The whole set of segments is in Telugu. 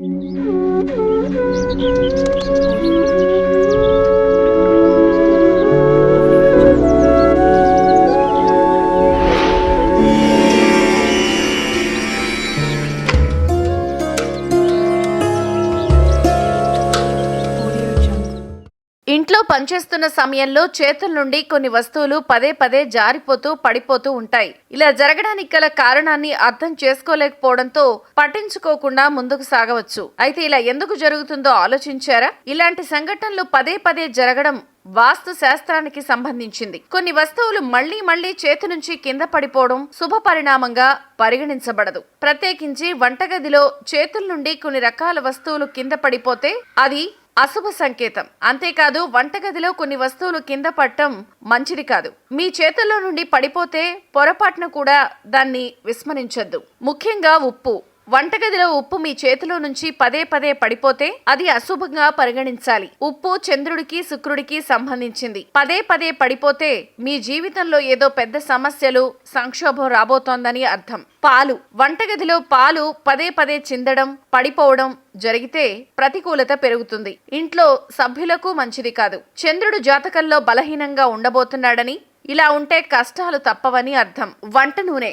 うん。ఇంట్లో పనిచేస్తున్న సమయంలో చేతుల నుండి కొన్ని వస్తువులు పదే పదే జారిపోతూ పడిపోతూ ఉంటాయి. ఇలా జరగడానికి గల కారణాన్ని అర్థం చేసుకోలేకపోవడంతో పట్టించుకోకుండా ముందుకు సాగవచ్చు. అయితే ఇలా ఎందుకు జరుగుతుందో ఆలోచించారా? ఇలాంటి సంఘటనలు పదే పదే జరగడం వాస్తు శాస్త్రానికి సంబంధించింది. కొన్ని వస్తువులు మళ్ళీ మళ్ళీ చేతి నుంచి కింద పడిపోవడం శుభ పరిణామంగా పరిగణించబడదు. ప్రత్యేకించి వంటగదిలో చేతుల నుండి కొన్ని రకాల వస్తువులు కింద పడిపోతే అది అశుభ సంకేతం. అంతేకాదు వంటగదిలో కొన్ని వస్తువులు కింద పడటం మంచిది కాదు. మీ చేతుల్లో నుండి పడిపోతే పొరపాటున కూడా దాన్ని విస్మరించొద్దు. ముఖ్యంగా ఉప్పు. వంటగదిలో ఉప్పు మీ చేతిలో నుంచి పదే పదే పడిపోతే అది అశుభంగా పరిగణించాలి. ఉప్పు చంద్రుడికి శుక్రుడికి సంబంధించింది. పదే పదే పడిపోతే మీ జీవితంలో ఏదో పెద్ద సమస్యలు సంక్షోభం రాబోతోందని అర్థం. పాలు. వంటగదిలో పాలు పదే పదే చిందడం పడిపోవడం జరిగితే ప్రతికూలత పెరుగుతుంది. ఇంట్లో సభ్యులకు మంచిది కాదు. చంద్రుడు జాతకంలో బలహీనంగా ఉండబోతున్నాడని ఇలా ఉంటే కష్టాలు తప్పవని అర్థం. వంట నూనె.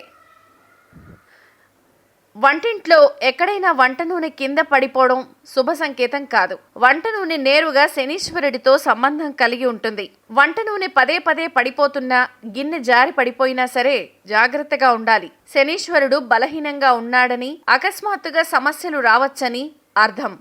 వంటింట్లో ఎక్కడైనా వంట నూనె కింద పడిపోవడం శుభ సంకేతం కాదు. వంట నూనె నేరుగా శనీశ్వరుడితో సంబంధం కలిగి ఉంటుంది. వంట నూనె పదే పదే పడిపోతున్నా గిన్నె జారి పడిపోయినా సరే జాగ్రత్తగా ఉండాలి. శనీశ్వరుడు బలహీనంగా ఉన్నాడని అకస్మాత్తుగా సమస్యలు రావచ్చని అర్థం.